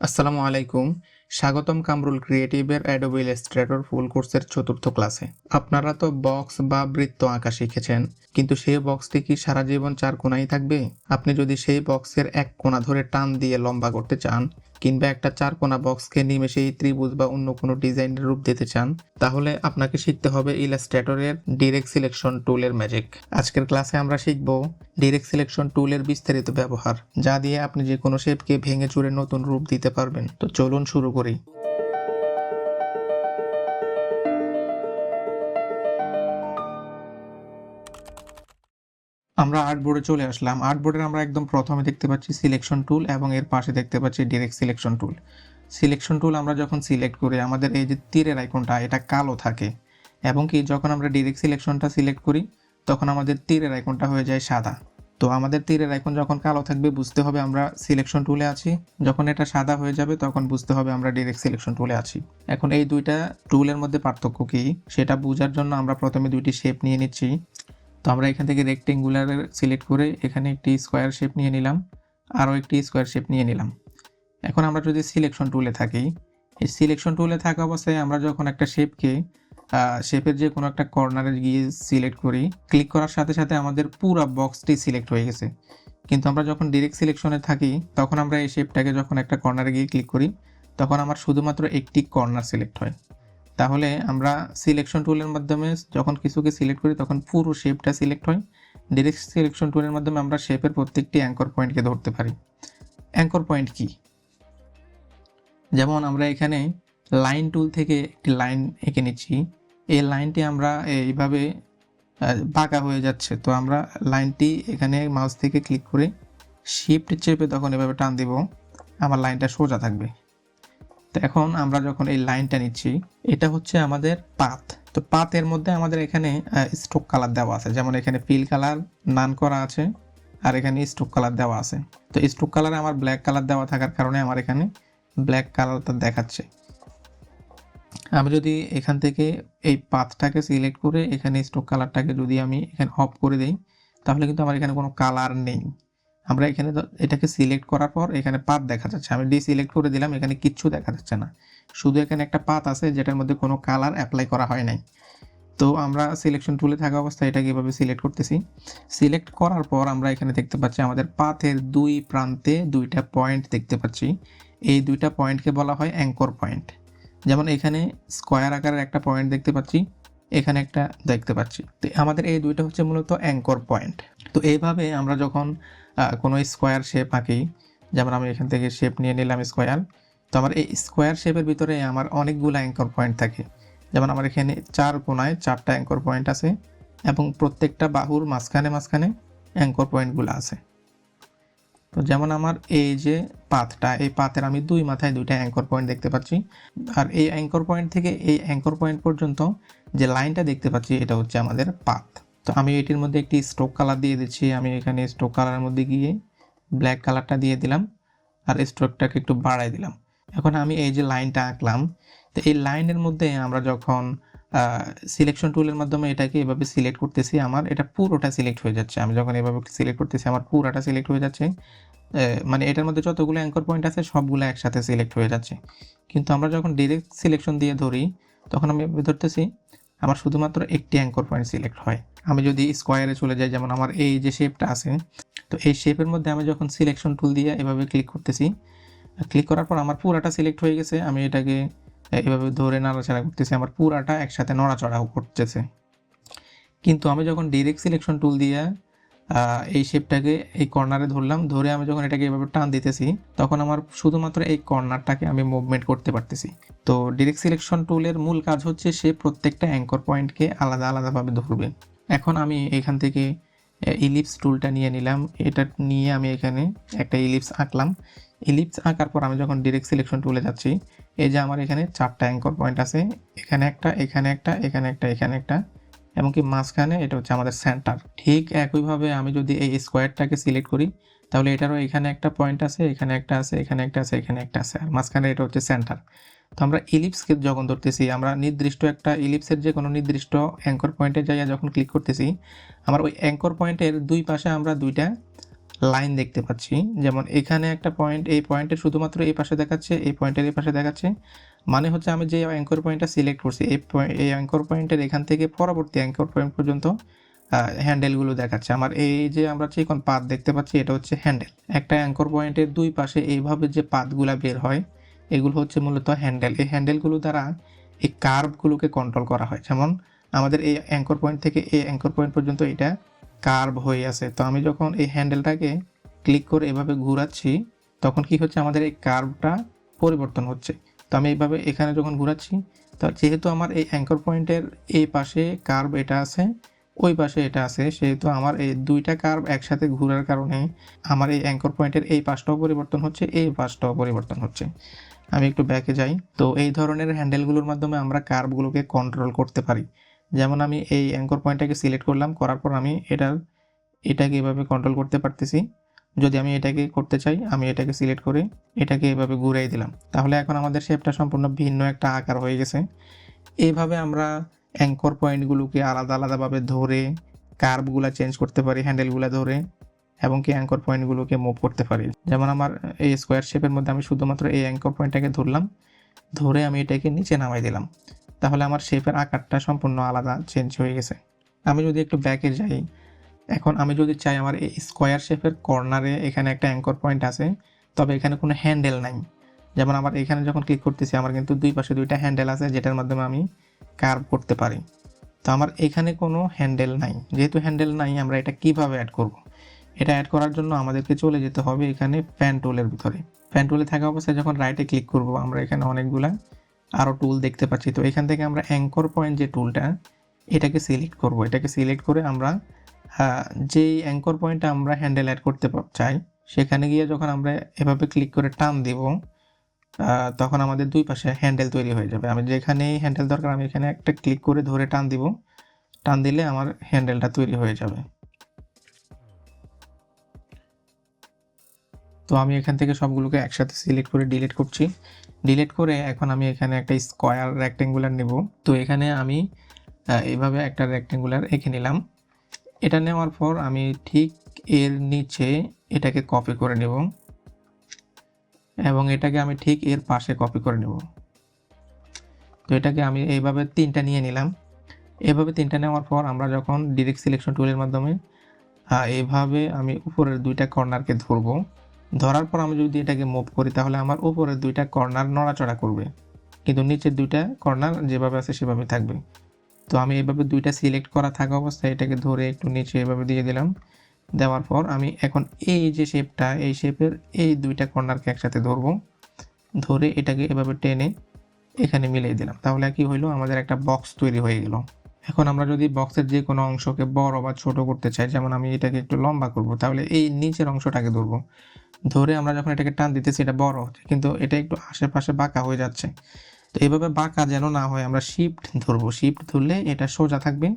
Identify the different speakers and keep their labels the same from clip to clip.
Speaker 1: আসসালামু আলাইকুম। স্বাগতম কামরুল ক্রিয়েটিভের অ্যাডোবিল স্ট্রেটর ফুল কোর্সের চতুর্থ ক্লাসে আপনারা তো বক্স বা বৃত্ত আঁকা শিখেছেন, কিন্তু সেই বক্সটি কি সারা জীবন চার কোনায় থাকবে? আপনি যদি সেই বক্সের এক কোনা ধরে টান দিয়ে লম্বা করতে চান কিংবা একটা চার কোণা বক্সকে নিমেষেই ত্রিভুজ বা অন্য কোনো ডিজাইনের রূপ দিতে চান, তাহলে আপনাকে শিখতে হবে ইলাস্ট্রেটরের ডিরেক্ট সিলেকশন টুলের ম্যাজিক আজকের ক্লাসে আমরা শিখব ডিরেক্ট সিলেকশন টুলের বিস্তারিত ব্যবহার, যা দিয়ে আপনি যে কোনো শেপকে ভেঙে চুরে নতুন রূপ দিতে পারবেন। তো চলুন শুরু করি। আমরা আর্ট বোর্ডে চলে আসলাম। আর্ট বোর্ডের আমরা একদম প্রথমে দেখতে পাচ্ছি সিলেকশন টুল এবং এর পাশে দেখতে পাচ্ছি direct selection tool selection tool আমরা যখন সিলেক্ট করি, আমাদের এই যে তীরের আইকনটা এটা কালো থাকে। এবং কি, যখন আমরা ডিরেক্ট সিলেকশনটা সিলেক্ট করি, তখন আমাদের তীরের আইকনটা হয়ে যায় সাদা। তো আমাদের তীরের আইকন যখন কালো থাকবে, বুঝতে হবে আমরা সিলেকশন টুলে আছি। যখন এটা সাদা হয়ে যাবে, তখন বুঝতে হবে আমরা ডিরেক্ট সিলেকশন টুলে আছি। এখন এই দুইটা টুলের মধ্যে পার্থক্য কি? সেটা বোঝার জন্য আমরা প্রথমে দুইটি শেপ নিয়ে নিচ্ছি। তো আমরা এখান থেকে রেক্টেঙ্গুলার সিলেক্ট করে এখানে একটি স্কোয়ার শেপ নিয়ে নিলাম, আরও একটি স্কোয়ার শেপ নিয়ে নিলাম। এখন আমরা যদি সিলেকশন টুলে থাকি, এই সিলেকশন টুলে থাকা অবস্থায় আমরা যখন একটা শেপকে শেপের যে কোনো একটা কর্নারে গিয়ে সিলেক্ট করি ক্লিক করার সাথে সাথে আমাদের পুরো বক্সটি সিলেক্ট হয়ে গেছে। কিন্তু আমরা যখন ডিরেক্ট সিলেকশনে থাকি, তখন আমরা এই শেপটাকে যখন একটা কর্নারে গিয়ে ক্লিক করি, তখন আমার শুধুমাত্র একটি কর্নার সিলেক্ট হয়। তাহলে আমরা সিলেকশন টুলের মাধ্যমে যখন কিছুকে সিলেক্ট করি, তখন পুরো শেপটা সিলেক্ট হয়। ডিরেক্ট সিলেকশন টুলের মাধ্যমে আমরা শেপের প্রত্যেকটি অ্যাঙ্কর পয়েন্টকে ধরতে পারি। অ্যাঙ্কর পয়েন্ট কি? যেমন আমরা এখানে লাইন টুল থেকে একটি লাইন এঁকে নিচ্ছি। এই লাইনটি আমরা এইভাবে বাঁকা হয়ে যাচ্ছে। তো আমরা লাইনটি এখানে মাউস থেকে ক্লিক করে শিফট চেপে তখন এভাবে টান দিব। আমার লাইনটা সোজা থাকবে। তো এখন আমরা যখন এই লাইনটা নিচ্ছি, এটা হচ্ছে আমাদের পাত তো পাতের মধ্যে আমাদের এখানে স্ট্রোক কালার দেওয়া আছে। যেমন এখানে ফিল কালার নান করা আছে, আর এখানে স্ট্রোক কালার দেওয়া আছে। তো স্ট্রোক কালারে আমার ব্ল্যাক কালার দেওয়া থাকার কারণে আমার এখানে ব্ল্যাক কালারটা দেখাচ্ছে। আমি যদি এখান থেকে এই পাথটাকে সিলেক্ট করে এখানে স্ট্রোক কালারটাকে যদি আমি এখানে অফ করে দিই, তাহলে কিন্তু আমার এখানে কোনো কালার নেই। আমরা এখানে এটাকে সিলেক্ট করার পর এখানে পাত দেখা যাচ্ছে। আমি ডিসিলেক্ট করে দিলাম, এখানে কিচ্ছু দেখা যাচ্ছে না। শুধু এখানে একটা পাত আছে, যেটার মধ্যে কোনো কালার অ্যাপ্লাই করা হয় নাই। তো আমরা সিলেকশন টুলে থাকা অবস্থায় এটাকে এভাবে সিলেক্ট করতেছি। সিলেক্ট করার পর আমরা এখানে দেখতে পাচ্ছি, আমাদের পাথের দুই প্রান্তে দুইটা পয়েন্ট দেখতে পাচ্ছি। এই দুইটা পয়েন্টকে বলা হয় অ্যাঙ্কর পয়েন্ট যেমন এখানে স্কোয়ার আকারের একটা পয়েন্ট দেখতে পাচ্ছি, এখানে একটা দেখতে পাচ্ছি। তো আমাদের এই দুইটা হচ্ছে মূলত অ্যাঙ্কর পয়েন্ট তো এইভাবে আমরা যখন কোনো স্কোয়ার শেপ আঁকি। যেমন আমি এখান থেকে শেপ নিয়ে নিলাম স্কোয়ার তো আমার এই স্কোয়ার শেপের ভিতরে আমার অনেকগুলো অ্যাঙ্কর পয়েন্ট থাকে। যেমন আমার এখানে চার কোনায় চারটা অ্যাঙ্কর পয়েন্ট আছে এবং প্রত্যেকটা বাহুর মাঝখানে মাঝখানে অ্যাঙ্কর পয়েন্টগুলো আছে। তো যেমন আমার এই যে পাথটা, এই পাথের আমি দুই মাথায় দুইটা অ্যাঙ্কর পয়েন্ট দেখতে পাচ্ছি। আর এই অ্যাঙ্কর পয়েন্ট থেকে এই অ্যাঙ্কর পয়েন্ট পর্যন্ত যে লাইনটা দেখতে পাচ্ছি, এটা হচ্ছে আমাদের পাথ। তো আমি এটির মধ্যে একটি স্ট্রোক কালার দিয়ে দিচ্ছি। আমি এখানে স্ট্রোক কালারের মধ্যে গিয়ে ব্ল্যাক কালারটা দিয়ে দিলাম আর স্ট্রোকটাকে একটু বাড়াই দিলাম। এখন আমি এই যে লাইনটা আঁকলাম, তো এই লাইনের মধ্যে আমরা যখন সিলেকশন টুলের মাধ্যমে এটাকে এভাবে সিলেক্ট করতেছি, আমার এটা পুরোটা সিলেক্ট হয়ে যাচ্ছে। আমি যখন এভাবে সিলেক্ট করতেছি, আমার পুরোটা সিলেক্ট হয়ে যাচ্ছে। মানে এটার মধ্যে যতগুলো অ্যাঙ্কর পয়েন্ট আছে, সবগুলো একসাথে সিলেক্ট হয়ে যাচ্ছে। কিন্তু আমরা যখন ডিরেক্ট সিলেকশন দিয়ে ধরি, তখন আমি ধরতেছি আমার শুধুমাত্র একটি অ্যাঙ্কর পয়েন্ট সিলেক্ট হয়। আমি যদি স্কোয়ারে চলে যাই, যেমন আমার এই যে শেপটা আছে, তো এই শেপের মধ্যে আমি যখন সিলেকশন টুল দিয়ে এভাবে ক্লিক করতেছি ক্লিক করার পর আমার পুরাটা সিলেক্ট হয়ে গেছে। আমি এটাকে এভাবে ধরে নাড়াচাড়া করতেছি, আমার পুরাটা একসাথে নড়াচড়াও করতেছে। কিন্তু আমি যখন ডিরেক্ট সিলেকশন টুল দিয়ে এই শেপটাকে এই কর্নারে ধরলাম। ধরে আমি যখন এটাকে এভাবে টান দিতেছি, তখন আমার শুধুমাত্র এই কর্নারটাকে আমি মুভমেন্ট করতে পারতেছি। তো ডিরেক্ট সিলেকশন টুলের মূল কাজ হচ্ছে সে প্রত্যেকটা অ্যাঙ্কর পয়েন্টকে আলাদা আলাদাভাবে ধরবে। এখন আমি এখান থেকে ইলিপস টুলটা নিয়ে নিলাম। এটা নিয়ে আমি এখানে একটা ইলিপস আঁকলাম। ইলিপস আঁকার পর আমি যখন ডিরেক্ট সিলেকশন টুলে যাচ্ছি, এই যে আমার এখানে চারটা অ্যাঙ্কর পয়েন্ট আছে। এখানে একটা এখানে একটা এখানে একটা এখানে একটা। এমনকি মাঝখানে এটা হচ্ছে আমাদের সেন্টার ঠিক একইভাবে আমি যদি এই স্কোয়ারটাকে সিলেক্ট করি, তাহলে এটারও এখানে একটা পয়েন্ট আছে, এখানে একটা আছে, এখানে একটা আছে, এখানে একটা আছে, আর মাঝখানে এটা হচ্ছে সেন্টার তো আমরা ইলিপসকে যখন ধরতেছি, আমরা নির্দিষ্ট একটা ইলিপসের যে কোনো নির্দিষ্ট অ্যাঙ্কর পয়েন্টে যাইয়া যখন ক্লিক করতেছি, আমার ওই অ্যাঙ্কর পয়েন্টের দুই পাশে আমরা দুইটা লাইন দেখতে পাচ্ছি। যেমন এখানে একটা পয়েন্ট এই পয়েন্টের শুধুমাত্র এই পাশে দেখাচ্ছে, এই পয়েন্টের এই পাশে দেখাচ্ছে। মানে হচ্ছে আমি যে অ্যাঙ্কর পয়েন্টটা সিলেক্ট করছি, এই এই অ্যাঙ্কর পয়েন্টের এখান থেকে পরবর্তী অ্যাঙ্কর পয়েন্ট পর্যন্ত হ্যান্ডেলগুলো দেখাচ্ছে। আমার এই যে আমরা চিকন পাত দেখতে পাচ্ছি, এটা হচ্ছে হ্যান্ডেল একটা অ্যাঙ্কর পয়েন্টের দুই পাশে এইভাবে যে পাতগুলা বের হয়, এগুলো হচ্ছে মূলত হ্যান্ডেল এই হ্যান্ডেলগুলো দ্বারা এই কার্ভগুলোকে কন্ট্রোল করা হয়। যেমন আমাদের এই অ্যাঙ্কর পয়েন্ট থেকে এই অ্যাঙ্কর পয়েন্ট পর্যন্ত এটা কার্ভ হয়ে আছে। তো আমি যখন এই হ্যান্ডেলটাকে ক্লিক করে এভাবে ঘুরাচ্ছি, তখন কি হচ্ছে আমাদের এই কার্ভটা পরিবর্তন হচ্ছে। তো আমি এইভাবে এখানে যখন ঘুরাচ্ছি, তো যেহেতু আমার এই অ্যাঙ্কর পয়েন্টের এই পাশে কার্ভ এটা আছে, ওই পাশে এটা আছে, সেহেতু আমার এই দুইটা কার্ভ একসাথে ঘোরার কারণে আমার এই অ্যাঙ্কর পয়েন্টের এই পাশটাও পরিবর্তন হচ্ছে, এই পাশটাও পরিবর্তন হচ্ছে। আমি একটু ব্যাকে যাই। তো এই ধরনের হ্যান্ডেলগুলোর মাধ্যমে আমরা কার্ভগুলোকে কন্ট্রোল করতে পারি। যেমন আমি এই অ্যাঙ্কর পয়েন্টটাকে সিলেক্ট করলাম, করার পর আমি এটার, এটাকে এভাবে কন্ট্রোল করতে পারতেছি। যদি আমি এটাকে করতে চাই, আমি এটাকে সিলেক্ট করে এটাকে এভাবে ঘুরাই দিলাম। তাহলে এখন আমাদের শেপটা সম্পূর্ণ ভিন্ন একটা আকার হয়ে গেছে। এইভাবে আমরা অ্যাঙ্কর পয়েন্টগুলোকে আলাদা আলাদাভাবে ধরে কার্ভগুলো চেঞ্জ করতে পারি হ্যান্ডেলগুলো ধরে এবং কি অ্যাঙ্কর পয়েন্টগুলোকে মুভ করতে পারি। যেমন আমার এই স্কোয়ার শেপের মধ্যে আমি শুধুমাত্র এই অ্যাঙ্কর পয়েন্টটাকে ধরলাম, ধরে আমি এটাকে নিচে নামাই দিলাম। তাহলে আমার শেপের আকারটা সম্পূর্ণ আলাদা চেঞ্জ হয়ে গেছে। আমি যদি একটু ব্যাকে যাই এখন আমি যদি চাই আমার এই স্কোয়ার শেপের কর্নারে এখানে একটা অ্যাঙ্কর পয়েন্ট আছে, তবে এখানে কোনো হ্যান্ডেল নাই। যেমন আমার এখানে যখন ক্লিক করতেছি, আমার কিন্তু দুই পাশে দুইটা হ্যান্ডেল আছে, যেটার মাধ্যমে আমি কার্ভ করতে পারি। তো আমার এখানে কোনো হ্যান্ডেল নাই। যেহেতু হ্যান্ডেল নাই, আমরা এটা কীভাবে অ্যাড করব। এটা অ্যাড করার জন্য আমাদেরকে চলে যেতে হবে এখানে প্যান টুলের ভিতরে। প্যান টুলে থাকা অবস্থায় যখন রাইটে ক্লিক করব, আমরা এখানে অনেকগুলা আরও টুল দেখতে পাচ্ছি। তো এখান থেকে আমরা অ্যাঙ্কর পয়েন্ট যে টুলটা এটাকে সিলেক্ট করব। এটাকে সিলেক্ট করে আমরা যেই অ্যাঙ্কর পয়েন্টটা আমরা হ্যান্ডেল অ্যাড করতে চাই, সেখানে গিয়ে যখন আমরা এভাবে ক্লিক করে টান দিব তখন আমাদের দুই পাশে হ্যান্ডেল তৈরি হয়ে যাবে। আমি যেখানেই হ্যান্ডেল দরকার, আমি এখানে একটা ক্লিক করে ধরে টান দিব। টান দিলে আমার হ্যান্ডেলটা তৈরি হয়ে যাবে। তো আমি এখান থেকে সবগুলোকে একসাথে সিলেক্ট করে ডিলিট করছি। ডিলিট করে এখন আমি এখানে একটা স্কোয়ার রেক্টেঙ্গুলার নেব। তো এখানে আমি এভাবে একটা রেক্টেঙ্গুলার এঁকে নিলাম। এটা নেওয়ার পর আমি ঠিক এর নিচে এটাকে কপি করে নেব। এবং এটাকে আমি ঠিক এর পাশে কপি করে নেব। তো এটাকে আমি এইভাবে তিনটা নিয়ে নিলাম। এভাবে তিনটা নেওয়ার পর আমরা যখন ডিরেক্ট সিলেকশন টুলের মাধ্যমে এইভাবে আমি উপরের দুইটা কর্নারকে ধরবো। ধরার পর আমি যদি এটাকে মুভ করি, তাহলে আমার উপরের দুইটা কর্নার নড়াচড়া করবে। কিন্তু নিচের দুইটা কর্নার যেভাবে আছে সেভাবে থাকবে। তো আমি এভাবে দুইটা সিলেক্ট করা থাকা অবস্থায় এটাকে ধরে একটু নিচে এভাবে দিয়ে দিলাম। দেওয়ার পর আমি এখন এই যে শেপটা এই শেপের এই দুইটা কর্নারকে একসাথে ধরবো। ধরে এটাকে এভাবে টেনে এখানে মিলিয়ে দিলাম। তাহলে কি হইল? আমাদের একটা বক্স তৈরি হয়ে গেল। এখন আমরা যদি বক্সের যে কোনো অংশকে বড় বা ছোট করতে চাই, যেমন আমি এটাকে একটু লম্বা করব, তাহলে এই নিচের অংশটাকে ধরবো। ধরে আমরা যখন এটাকে টান দিতেছি, এটা বড় হচ্ছে কিন্তু এটা একটু আশেপাশে বাঁকা হয়ে যাচ্ছে। তো এইভাবে বাঁকা যেন না হয়, আমরা শিফট ধরবো। শিফট ধরলে এটা সোজা থাকবে।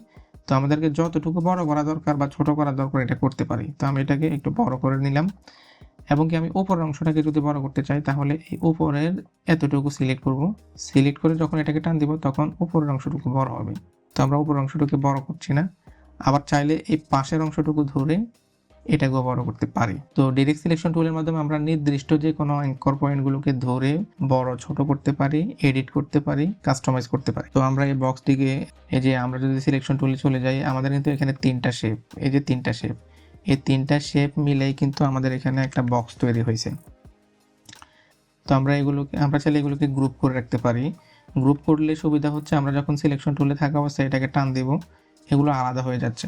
Speaker 1: তো আমাদেরকে যতটুকু বড় করা দরকার বা ছোট করা দরকার এটা করতে পারি। তো আমি এটাকে একটু বড় করে নিলাম। এবং কি আমি উপরের অংশটাকে যদি বড় করতে চাই, তাহলে এই উপরের এতটুকু সিলেক্ট করব। সিলেক্ট করে যখন এটাকে টান দিব, তখন উপরের অংশটুকু বড় হবে। তো আমরা উপরের অংশটুকু বড় করছি না। আবার চাইলে এই পাশের অংশটুকু ধরে এটাকেও বড় করতে পারি। তো ডিরেক্ট সিলেকশন টুলের মাধ্যমে আমরা নির্দিষ্ট যে কোনো অ্যাঙ্কর পয়েন্টগুলোকে ধরে বড়, ছোট করতে পারি এডিট করতে পারি কাস্টমাইজ করতে পারি। তো আমরা এই বক্সটিকে এই যে আমরা যদি সিলেকশন টুলে চলে যাই, আমাদের কিন্তু এখানে তিনটা শেপ এই যে তিনটা শেপ এই তিনটা শেপ মিলেই কিন্তু আমাদের এখানে একটা বক্স তৈরি হয়েছে। তো আমরা এগুলোকে, আমরা চাইলে এগুলোকে গ্রুপ করে রাখতে পারি। গ্রুপ করলে সুবিধা হচ্ছে আমরা যখন সিলেকশন টুলে থাকা অবস্থায় এটাকে টান দিব, এগুলো আলাদা হয়ে যাচ্ছে।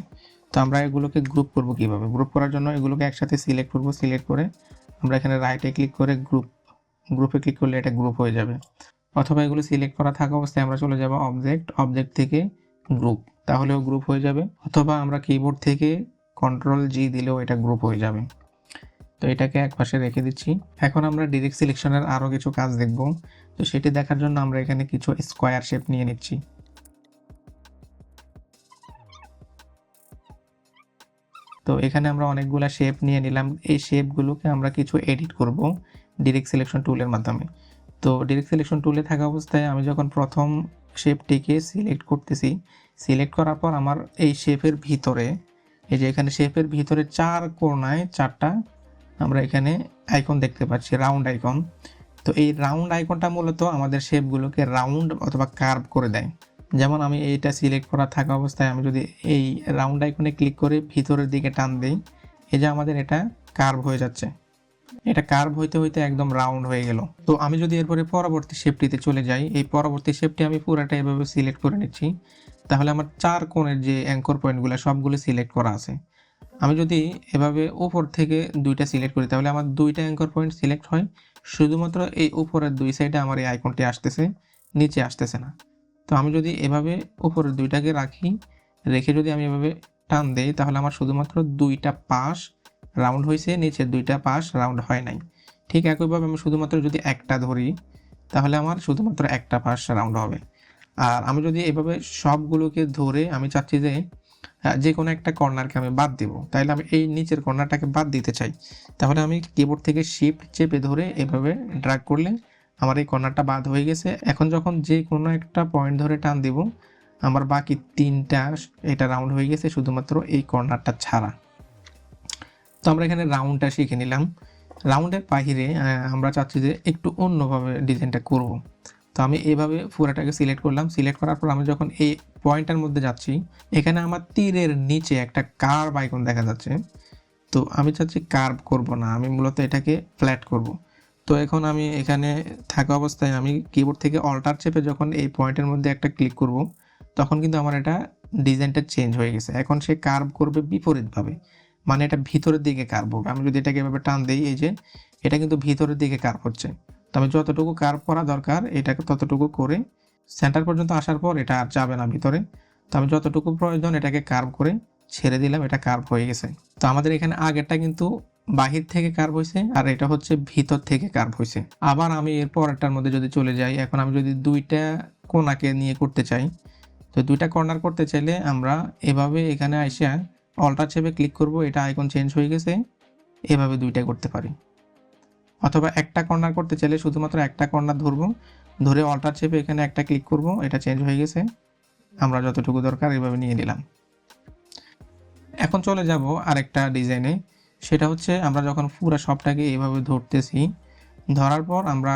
Speaker 1: তো আমরা এগুলোকে গ্রুপ করব কীভাবে? গ্রুপ করার জন্য এগুলোকে একসাথে সিলেক্ট করব সিলেক্ট করে আমরা এখানে রাইটে ক্লিক করে গ্রুপ গ্রুপে ক্লিক করলে এটা গ্রুপ হয়ে যাবে। অথবা এগুলো সিলেক্ট করা থাকা অবস্থায় আমরা চলে যাব অবজেক্ট অবজেক্ট থেকে গ্রুপ তাহলেও গ্রুপ হয়ে যাবে। অথবা আমরা কিবোর্ড থেকে কন্ট্রোল জি দিলেও এটা গ্রুপ হয়ে যাবে। তো এটাকে এক পাশে রেখে দিচ্ছি। এখন আমরা ডিরেক্ট সিলেকশনের আরও কিছু কাজ দেখব। তো সেটি দেখার জন্য আমরা এখানে কিছু স্কোয়ার শেপ নিয়ে নিচ্ছি। তো এখানে আমরা অনেকগুলো শেপ নিয়ে নিলাম। এই শেপগুলোকে আমরা কিছু এডিট করব ডিরেক্ট সিলেকশন টুলের মাধ্যমে। তো ডিরেক্ট সিলেকশন টুলে থাকা অবস্থায় আমি যখন প্রথম শেপটিকে সিলেক্ট করতেছি সিলেক্ট করার পর আমার এই শেপের ভিতরে, এই যে এখানে শেপের ভিতরে চার কোণায় চারটা আমরা এখানে আইকন দেখতে পাচ্ছি রাউন্ড আইকন তো এই রাউন্ড আইকনটা মূলত আমাদের শেপগুলোকে রাউন্ড অথবা কার্ভ করে দেয়। যেমন আমি এইটা সিলেক্ট করা থাকা অবস্থায় আমি যদি এই রাউন্ড আইকনে ক্লিক করে ভিতরের দিকে টান দিই, এই যে আমাদের এটা কার্ভ হয়ে যাচ্ছে। এটা কার্ভ হইতে হইতে একদম রাউন্ড হয়ে গেল। তো আমি যদি এরপরে পরবর্তী শেপটিতে চলে যাই, এই পরবর্তী শেপটি আমি পুরোটা এভাবে সিলেক্ট করে নিচ্ছি। তাহলে আমার চার কোণের যে অ্যাঙ্কর পয়েন্টগুলো সবগুলো সিলেক্ট করা আছে। আমি যদি এভাবে ওপর থেকে দুইটা সিলেক্ট করি, তাহলে আমার দুইটা অ্যাঙ্কর পয়েন্ট সিলেক্ট হয়। শুধুমাত্র এই উপরের দুই সাইডে আমার এই আইকনটি আসতেছে, নিচে আসতেছে না। তো আমি যদি এভাবে উপরের দুইটাকে রাখি, রেখে যদি আমি এভাবে টান দেই, তাহলে আমার শুধুমাত্র দুইটা পাশ রাউন্ড হয়েছে, নিচের দুইটা পাশ রাউন্ড হয় নাই। ঠিক একইভাবে আমি শুধুমাত্র যদি একটা ধরি, তাহলে আমার শুধুমাত্র একটা পাশ রাউন্ড হবে। আর আমি যদি এভাবে সবগুলোকে ধরে আমি চাচ্ছি যে যে কোনো একটা কর্নারকে আমি বাদ দিব, তাহলে আমি এই নিচের কর্নারটাকে বাদ দিতে চাই। তাহলে আমি কিবোর্ড থেকে শিফট চেপে ধরে এভাবে ড্রাগ করলে আমার এই কর্নারটা বাদ হয়ে গেছে। এখন যখন যে কোনো একটা পয়েন্ট ধরে টান দিব, আমার বাকি তিনটা এটা রাউন্ড হয়ে গেছে শুধুমাত্র এই কর্নারটা ছাড়া। তো আমরা এখানে রাউন্ডটা শিখে নিলাম। রাউন্ডের বাহিরে আমরা চাচ্ছি যে একটু অন্যভাবে ডিজাইনটা করব। তো আমি এইভাবে পুরাটাকে সিলেক্ট করলাম। সিলেক্ট করার পর আমি যখন এই পয়েন্টের মধ্যে যাচ্ছি, এখানে আমার তীরের নিচে একটা কার্ভ আইকন দেখা যাচ্ছে। তো আমি চাচ্ছি কার্ভ করব না, আমি মূলত এটাকে ফ্ল্যাট করব। তো এখন আমি এখানে থাকা অবস্থায় আমি কিবোর্ড থেকে অল্টার চেপে যখন এই পয়েন্টের মধ্যে একটা ক্লিক করব, তখন কিন্তু আমার এটা ডিজাইনটা চেঞ্জ হয়ে গেছে। এখন সে কার্ভ করবে বিপরীতভাবে মানে এটা ভিতরের দিকে কার্ভ হবে আমি যদি এটাকে এভাবে টান দিই, এই যে, এটা কিন্তু ভিতরের দিকে কার্ভ হচ্ছে। তো আমি যতটুকু কার্ভ করা দরকার, এটাকে ততটুকু করে সেন্টার পর্যন্ত আসার পর এটা আর যাবে না ভিতরে। তো আমি যতটুকু প্রয়োজন এটাকে কার্ভ করে ছেড়ে দিলাম, এটা কার্ভ হয়ে গেছে। তো আমাদের এখানে আগেরটা কিন্তু বাহির থেকে কার্ভ হয়েছে আর এটা হচ্ছে ভিতর থেকে কার্ভ হয়েছে আবার আমি এর পরেরটার মধ্যে যদি চলে যাই, এখন আমি যদি দুইটা কোনাকে নিয়ে করতে চাই, তো দুইটা কর্নার করতে চাইলে আমরা এভাবে এখানে আইসা অল্টার চেপে ক্লিক করব, এটা আইকন চেঞ্জ হয়ে গেছে, এভাবে দুইটা করতে পারি। অথবা একটা কর্নার করতে চাইলে শুধুমাত্র একটা কর্নার ধরবো, ধরে অল্টার চেপে এখানে একটা ক্লিক করব, এটা চেঞ্জ হয়ে গেছে, আমরা যতটুকু দরকার এভাবে নিয়ে নিলাম। এখন চলে যাব আরেকটা ডিজাইনে সেটা হচ্ছে আমরা যখন পুরো সবটাকে এভাবে ধরতেছি, ধরার পর আমরা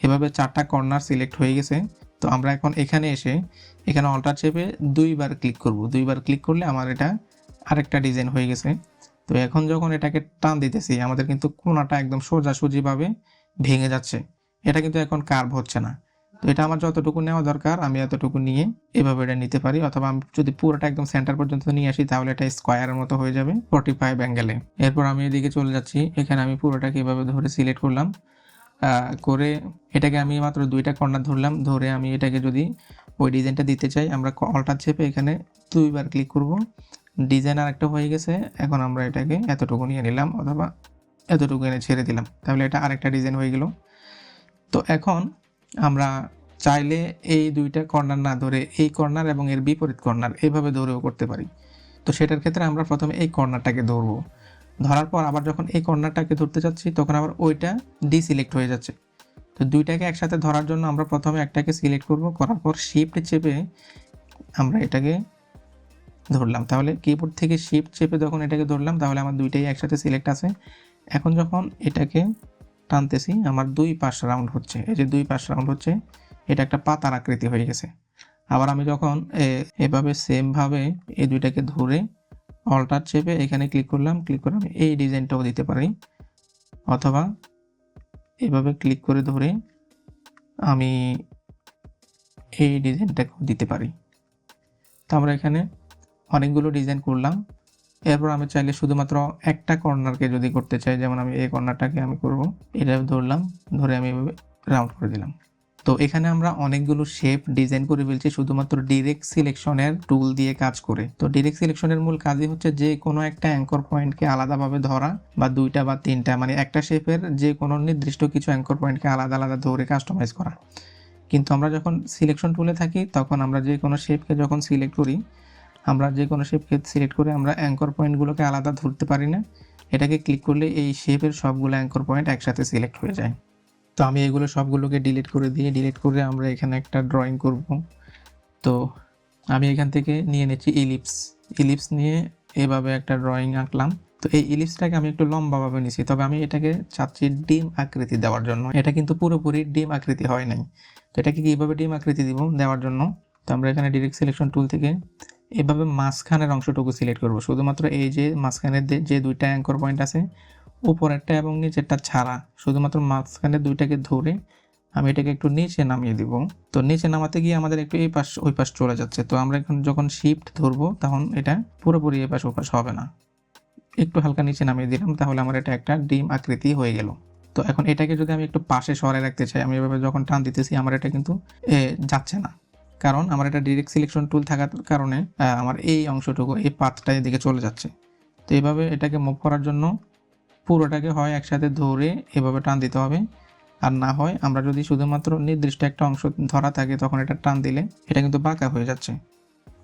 Speaker 1: এভাবে চারটা কর্নার সিলেক্ট হয়ে গেছে। তো আমরা এখন এখানে এসে, এখানে অল্টার চেপে দুইবার ক্লিক করব। দুইবার ক্লিক করলে আমার এটা আরেকটা ডিজাইন হয়ে গেছে। তো এখন যখন এটাকে টান দিতেছি, আমাদের কিন্তু কোনাটা একদম সোজাসুজিভাবে ভেঙে যাচ্ছে। এটা কিন্তু এখন কার্ভ হচ্ছে না। তো এটা আমার যতটুকু নেওয়া দরকার, আমি এতটুকু নিয়ে এভাবে এটা নিতে পারি। অথবা আমি যদি পুরোটা একদম সেন্টার পর্যন্ত নিয়ে আসি, তাহলে এটা স্কোয়ারের মতো হয়ে যাবে ফোর্টি ফাইভ অ্যাঙ্গেলে এরপর আমি এদিকে চলে যাচ্ছি। এখানে আমি পুরোটাকে এভাবে ধরে সিলেক্ট করলাম। করে এটাকে আমি মাত্র দুইটা কর্নার ধরলাম। ধরে আমি এটাকে যদি ওই ডিজাইনটা দিতে চাই, আমরা অল্টার চেপে এখানে দুইবার ক্লিক করব। ডিজাইন আর একটা হয়ে গেছে। এখন আমরা এটাকে এতটুকু নিয়ে নিলাম, অথবা এতটুকু এনে ছেড়ে দিলাম। তাহলে এটা আরেকটা ডিজাইন হয়ে গেল। তো এখন আমরা চাইলে এই দুইটা কর্নার না ধরে এই কর্নার এবং এর বিপরীত কর্নার এইভাবে ধরেও করতে পারি। তো সেটার ক্ষেত্রে আমরা প্রথমে এই কর্নারটাকে ধরবো। ধরার পর আবার যখন এই কর্নারটাকে ধরতে যাচ্ছি, তখন আবার ওইটা ডিসিলেক্ট হয়ে যাচ্ছে। তো দুইটাকে একসাথে ধরার জন্য আমরা প্রথমে একটাকে সিলেক্ট করব। করার পর শিফট চেপে আমরা এটাকে ধরলাম। তাহলে কিবোর্ড থেকে শিফট চেপে যখন এটাকে ধরলাম, তাহলে আমার দুইটাই একসাথে সিলেক্ট আছে। এখন যখন এটাকে টানতেছি, আমার দুই পাশ রাউন্ড হচ্ছে। এই যে দুই পাশ রাউন্ড হচ্ছে, এটা একটা পাতার আকৃতি হয়ে গেছে। আবার আমি যখন এভাবে সেমভাবে এই দুইটাকে ধরে অল্টার চেপে এখানে ক্লিক করলাম ক্লিক করে আমি এই ডিজাইনটাও দিতে পারি। অথবা এভাবে ক্লিক করে ধরে আমি এই ডিজাইনটাকেও দিতে পারি। তো আমরা এখানে অনেকগুলো ডিজাইন করলাম। এরপর আমি চাইলে শুধুমাত্র একটা কর্নারকে যদি করতে চাই, যেমন আমি এই কর্নারটাকে আমি করব, এটা ধরলাম, ধরে আমি এভাবে রাউন্ড করে দিলাম। তো এখানে আমরা অনেকগুলো শেপ ডিজাইন করে ফেলছি, শুধুমাত্র ডিরেক্ট সিলেকশনের টুল দিয়ে কাজ করে। তো ডিরেক্ট সিলেকশনের মূল কাজই হচ্ছে যে কোনো একটা অ্যাঙ্কর পয়েন্টকে আলাদাভাবে ধরা, বা দুইটা বা তিনটা মানে একটা শেপের যে কোনো নির্দিষ্ট কিছু অ্যাঙ্কর পয়েন্টকে আলাদা আলাদা ধরে কাস্টমাইজ করা। কিন্তু আমরা যখন সিলেকশন টুলে থাকি, তখন আমরা যে কোনো শেপকে যখন সিলেক্ট করি আমরা যে কোনো শেপকে সিলেক্ট করে আমরা অ্যাঙ্কর পয়েন্টগুলোকে আলাদা ধরতে পারি না। এটাকে ক্লিক করলে এই শেপের সবগুলো অ্যাঙ্কর পয়েন্ট একসাথে সিলেক্ট হয়ে যায়। তো আমি এগুলো সবগুলোকে ডিলিট করে দিয়ে ডিলিট করে আমরা এখানে একটা ড্রয়িং করব। তো আমি এখান থেকে নিয়ে নিচ্ছি ইলিপস ইলিপস নিয়ে এভাবে একটা ড্রয়িং আঁকলাম। তো এই ইলিপসটাকে আমি একটু লম্বাভাবে নিছি, তবে আমি এটাকে চাচ্ছি ডিম আকৃতি দেওয়ার জন্য। এটা কিন্তু পুরোপুরি ডিম আকৃতি হয় নাই। তো এটাকে কীভাবে ডিম আকৃতি দিব দেওয়ার জন্য? তো আমরা এখানে ডিরেক্ট সিলেকশন টুল থেকে এভাবে মাঝখানের অংশটুকু সিলেক্ট করব। শুধুমাত্র এই যে মাঝখানের যে- দুইটা অ্যাঙ্কর পয়েন্ট আছে, উপরেরটা এবং নিচেরটা ছাড়া, শুধুমাত্র মাঝখানের দুইটাকে ধরে আমি এটাকে একটু নিচে নামিয়ে দিব। তো নিচে নামাতে গিয়ে আমাদের একটু এই পাশ ওই পাশ চলে যাচ্ছে। তো আমরা এখন যখন শিফট ধরবো, তখন এটা পুরোপুরি এই পাশ ওই পাশ হবে না। একটু হালকা নিচে নামিয়ে দিলাম, তাহলে আমার এটা একটা ডিম আকৃতি হয়ে গেল। তো এখন এটাকে যদি আমি একটু পাশে সরে রাখতে চাই, আমি এভাবে যখন টান দিতেছি, আমার এটা কিন্তু যাচ্ছে না। কারণ আমার এটা ডিরেক্ট সিলেকশন টুল থাকার কারণে আমার এই অংশটুকু, এই পাতটা এদিকে চলে যাচ্ছে। তো এইভাবে এটাকে মুভ করার জন্য পুরোটাকে হয় একসাথে ধরে এভাবে টান দিতে হবে। আর না হয় আমরা যদি শুধুমাত্র নির্দিষ্ট একটা অংশ ধরা থাকে, তখন এটা টান দিলে এটা কিন্তু বাঁকা হয়ে যাচ্ছে।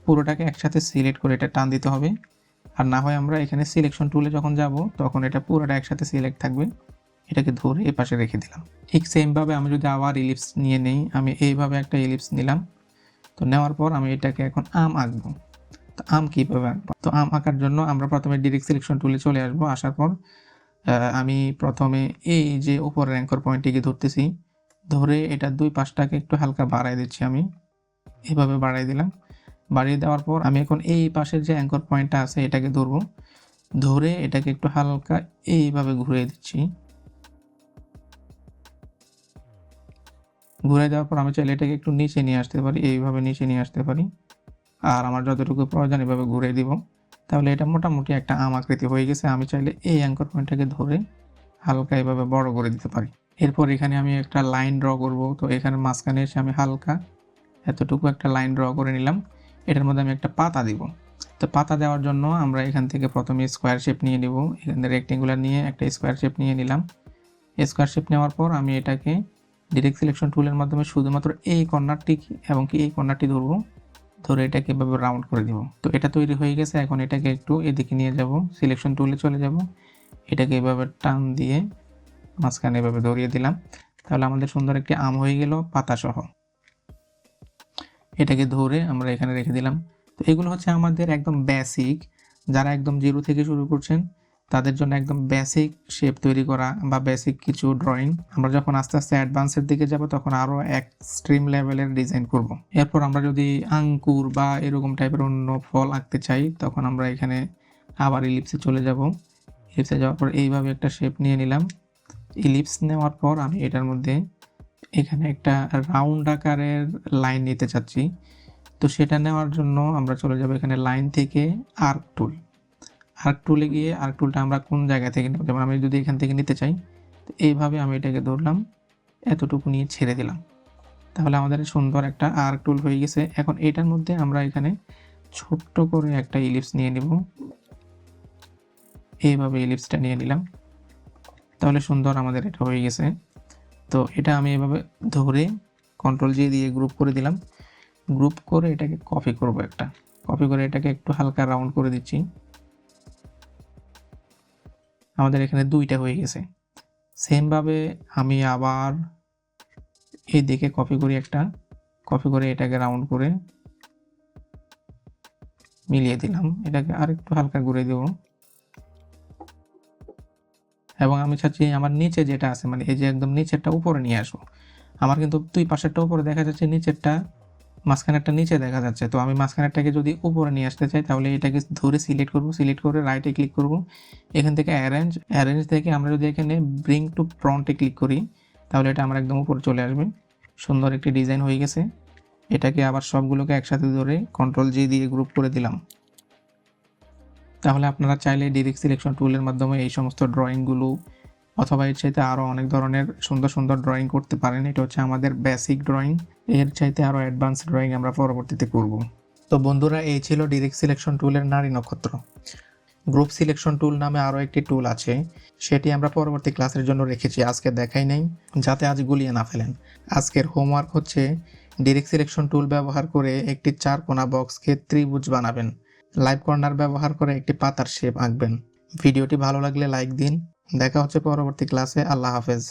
Speaker 1: পুরোটাকে একসাথে সিলেক্ট করে এটা টান দিতে হবে। আর না হয় আমরা এখানে সিলেকশন টুলে যখন যাব, তখন এটা পুরোটা একসাথে সিলেক্ট থাকবে। এটাকে ধরে এ পাশে রেখে দিলাম। ঠিক সেমভাবে আমি যদি আবার ইলিপস নিয়ে নেই, আমি এইভাবে একটা ইলিপস নিলাম। তো নেওয়ার পর আমি এটাকে এখন আম আঁকবো। তো আম কীভাবে আঁকবো? তো আম আঁকার জন্য আমরা প্রথমে ডিরেক্ট সিলেকশন টুলে চলে আসব। আসার পর আমি প্রথমে এই যে উপরের অ্যাঙ্কর পয়েন্টটিকে ধরতেছি, ধরে এটা দুই পাশটাকে একটু হালকা বাড়াই দিচ্ছি আমি। এভাবে বাড়াই দিলাম। বাড়িয়ে দেওয়ার পর আমি এখন এই পাশের যে অ্যাঙ্কর পয়েন্টটা আছে, এটাকে ধরবো। ধরে এটাকে একটু হালকা এইভাবে ঘুরিয়ে দিচ্ছি। ঘুরে দেওয়ার পর আমি চাইলে এটাকে একটু নিচে নিয়ে আসতে পারি, এইভাবে নিচে নিয়ে আসতে পারি। আর আমার যতটুকু প্রয়োজন এভাবে ঘুরে দিব। তাহলে এটা মোটামুটি একটা আম আকৃতি হয়ে গেছে, আমি চাইলে এই অ্যাঙ্কর পয়েন্টটাকে ধরে হালকা এভাবে বড় করে দিতে পারি। এরপর এখানে আমি একটা লাইন ড্র করব, তো এখানে মাঝখানে এসে আমি হালকা এতটুকু একটা লাইন ড্র করে নিলাম। এটার মধ্যে আমি একটা পাতা দিব। তো পাতা দেওয়ার জন্য আমরা এখান থেকে প্রথমে স্কোয়ার শেপ নিয়ে নিব। এখানে রেক্টেঙ্গুলার নিয়ে একটা স্কোয়ার শেপ নিয়ে নিলাম। স্কোয়ার শেপ নেওয়ার পর আমি এটাকে ডিরেক্ট সিলেকশন টুলের মাধ্যমে শুধুমাত্র এই কর্নারটি এবং কি এই কর্নারটি ধরবো, ধরে এটাকে এভাবে রাউন্ড করে দিব। তো এটা তৈরি হয়ে গেছে, এখন এটাকে একটু এদিকে নিয়ে যাব সিলেকশন টুলে চলে যাব। এটাকে এভাবে টান দিয়ে মাঝখানে এভাবে ধরিয়ে দিলাম। তাহলে আমাদের সুন্দর একটি আম হয়ে গেল পাতা সহ এটাকে ধরে আমরা এখানে রেখে দিলাম। তো এগুলো হচ্ছে আমাদের একদম বেসিক যারা একদম জিরো থেকে শুরু করছেন তাদের জন্য একদম বেসিক শেপ তৈরি করা বা বেসিক কিছু ড্রয়িং আমরা যখন আস্তে আস্তে অ্যাডভান্সের দিকে যাব, তখন আরও এক্সট্রিম লেভেলের ডিজাইন করব। এরপর আমরা যদি আঙ্কুর বা এরকম টাইপের অন্য ফল আঁকতে চাই, তখন আমরা এখানে আবার ইলিপসে চলে যাব। ইলিপসে যাওয়ার পর এইভাবে একটা শেপ নিয়ে নিলাম। ইলিপস নেওয়ার পর আমি এটার মধ্যে এখানে একটা রাউন্ড আকারের লাইন নিতে চাচ্ছি। তো সেটা নেওয়ার জন্য আমরা চলে যাব এখানে লাইন থেকে আর্ক টুল আর্ক টুলে গিয়ে আর্ক টুলটা আমরা কোন জায়গা থেকে নেব? যেমন আমি যদি এখান থেকে নিতে চাই, তো এইভাবে আমি এটাকে ধরলাম, এতটুকু নিয়ে ছেড়ে দিলাম। তাহলে আমাদের সুন্দর একটা আর্ক টুল হয়ে গেছে। এখন এটার মধ্যে আমরা এখানে ছোট্ট করে একটা ইলিপস নিয়ে নিব। এইভাবে ইলিপসটা নিয়ে নিলাম। তাহলে সুন্দর আমাদের এটা হয়ে গেছে। তো এটা আমি এভাবে ধরে কন্ট্রোল জি দিয়ে গ্রুপ করে দিলাম। গ্রুপ করে এটাকে কপি করব একটা। কপি করে এটাকে একটু হালকা রাউন্ড করে দিচ্ছি। আমাদের এখানে দুইটা হয়ে গেছে। সেমভাবে আমি আবার এই দিকে কপি করি একটা, কপি করে এটাকে রাউন্ড করে মিলিয়ে দিলাম। এটাকে আর একটু হালকা ঘুরে দেব। এবং আমি চাচ্ছি আমার নিচে যেটা আছে মানে এই যে একদম নিচেরটা উপরে নিয়ে আসব আমার কিন্তু দুই পাশেরটা উপরে দেখা যাচ্ছে নিচেরটা মাঝখানেরটা নিচে দেখা যাচ্ছে। তো আমি মাঝখানেরটাকে যদি উপরে নিয়ে আসতে চাই, তাহলে এটাকে ধরে সিলেক্ট করব। সিলেক্ট করে রাইটে ক্লিক করব। এখান থেকে অ্যারেঞ্জ অ্যারেঞ্জ থেকে আমরা যদি এখানে ব্রিং টু ফ্রন্টে ক্লিক করি, তাহলে এটা আমার একদম উপরে চলে আসবে। সুন্দর একটি ডিজাইন হয়ে গেছে। এটাকে আবার সবগুলোকে একসাথে ধরে কন্ট্রোল জি দিয়ে গ্রুপ করে দিলাম। তাহলে আপনারা চাইলে ডিরেক্ট সিলেকশন টুলের মাধ্যমে এই সমস্ত ড্রয়িংগুলো অথবা এর চাইতে আরও অনেক ধরনের সুন্দর সুন্দর ড্রয়িং করতে পারেন। এটা হচ্ছে আমাদের বেসিক ড্রয়িং এর চাইতে আরও অ্যাডভান্স ড্রয়িং আমরা পরবর্তীতে করব। তো বন্ধুরা, এই ছিল ডিরেক্ট সিলেকশন টুলের নারী নক্ষত্র। গ্রুপ সিলেকশন টুল নামে আরও একটি টুল আছে। সেটি আমরা পরবর্তী ক্লাসের জন্য রেখেছি, আজকে দেখাই নাই, যাতে আজ গুলিয়ে না ফেলেন। আজকের হোমওয়ার্ক হচ্ছে ডিরেক্ট সিলেকশন টুল ব্যবহার করে একটি চার কোনা বক্সকে ত্রিভুজ বানাবেন। লাইভ কর্নার ব্যবহার করে একটি পাতার শেপ আঁকবেন। ভিডিওটি ভালো লাগলে লাইক দিন। দেখা হচ্ছে পরবর্তী ক্লাসে আল্লাহ হাফেজ।